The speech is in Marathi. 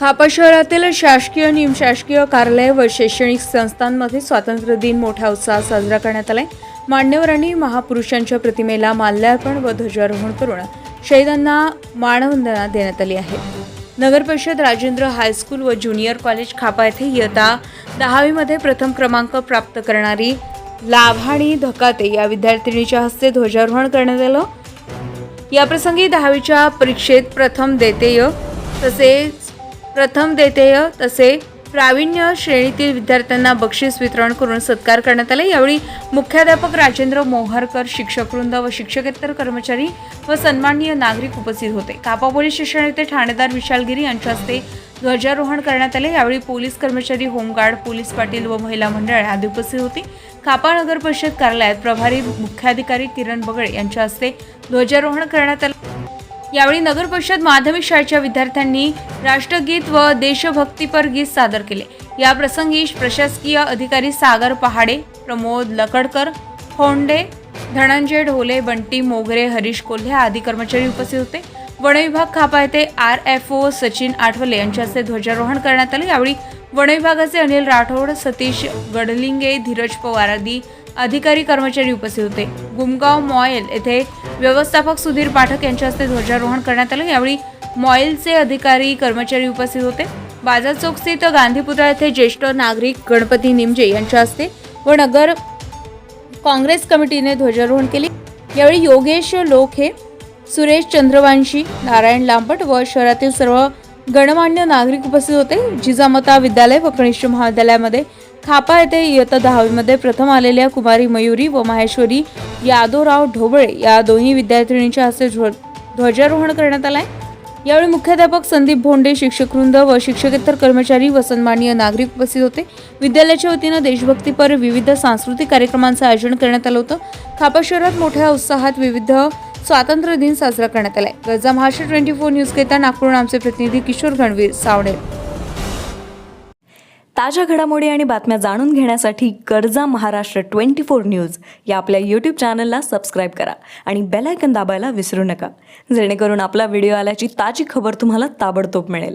खापा शहरातील शासकीय निमशासकीय कार्यालय व शैक्षणिक संस्थांमध्ये स्वातंत्र्य दिन मोठ्या उत्साहात साजरा करण्यात आलाय. मान्यवरांनी महापुरुषांच्या प्रतिमेला माल्यार्पण व ध्वजारोहण करून शहीदांना मानवंदना देण्यात आली आहे. नगर परिषद राजेंद्र हायस्कूल व ज्युनियर कॉलेज खापा येथे इयत्ता दहावीमध्ये प्रथम क्रमांक प्राप्त करणारी लाभाणी धकाते या विद्यार्थिनीच्या हस्ते ध्वजारोहण करण्यात आलं. याप्रसंगी दहावीच्या परीक्षेत प्रथम देतेय तसेच प्रथम देतेय तसे प्रावीण्य श्रेणीतील विद्यार्थ्यांना बक्षीस वितरण करून सत्कार करण्यात आले. यावेळी मुख्याध्यापक राजेंद्र मोहरकर शिक्षकवृंद व शिक्षकेतर कर्मचारी व सन्माननीय नागरिक उपस्थित होते. कापा पोलीस शिक्षण येथे ठाणेदार विशालगिरी यांच्या हस्ते ध्वजारोहण करण्यात आले. यावेळी पोलीस कर्मचारी होमगार्ड पोलीस पाटील व महिला मंडळ आदी उपस्थित होती. कापा नगर परिषद कार्यालयात प्रभारी मुख्याधिकारी किरण बगळे यांच्या हस्ते ध्वजारोहण करण्यात आले. यावेळी नगर परिषद माध्यमिक शाळेच्या विद्यार्थ्यांनी राष्ट्रगीत व देशभक्तीपर गीत सादर केले. या प्रसंगी प्रशासकीय अधिकारी सागर पहाडे प्रमोद लकडकर होंडे धनंजय ढोले बंटी मोगरे हरीश कोल्हे आदी कर्मचारी उपस्थित होते. वन विभाग खापा येथे R F O Sachin Athawale यांच्या हस्ते ध्वजारोहण करण्यात आले. यावेळी वन विभागाचे अनिल राठोड सतीश गडलिंगे धीरज पवार आदी अधिकारी कर्मचारी उपस्थित होते. गुमगाव मॉयल येथे व्यवस्थापक सुधीर पाठक यांच्या हस्ते ध्वजारोहण करण्यात आलं. यावेळी मॉयलचे अधिकारी कर्मचारी उपस्थित होते. बाजार चौक स्थित गांधीपुतळा येथे ज्येष्ठ नागरिक गणपती निमजे यांच्या हस्ते व नगर काँग्रेस कमिटीने ध्वजारोहण केले. यावेळी योगेश लोखे सुरेश चंद्रवांशी नारायण लांबट व शहरातील सर्व गणमान्य नागरिक उपस्थित होते. जिजामता विद्यालय व कनिष्ठ महाविद्यालयामध्ये खापा येथे इयत्ता दहावीमध्ये प्रथम आलेल्या कुमारी मयुरी व माहेश्वरी यादवराव ढोबळे या दोन्ही विद्यार्थिनींच्या हस्ते ध्वजारोहण करण्यात आलाय. यावेळी मुख्याध्यापक संदीप भोंडे शिक्षकवृंद व शिक्षकेतर कर्मचारी व सन्माननीय नागरिक उपस्थित होते. विद्यालयाच्या वतीनं देशभक्तीपर विविध सांस्कृतिक कार्यक्रमांचं आयोजन करण्यात आलं होतं. खापा शहरात मोठ्या उत्साहात विविध स्वातंत्र्य दिन साजरा करण्यात आलाय. गरजा महाराष्ट्र ट्वेंटी फोर न्यूज घेता नागपूरहून आमचे प्रतिनिधी किशोर गणवीर सावडे ताज्या घडामोडी आणि बातम्या जाणून घेण्यासाठी गरजा महाराष्ट्र ट्वेंटी फोर न्यूज या आपल्या यूट्यूब चॅनलला सबस्क्राईब करा आणि बेलायकन दाबायला विसरू नका. जेणेकरून आपला व्हिडिओ आल्याची ताजी खबर तुम्हाला ताबडतोब मिळेल.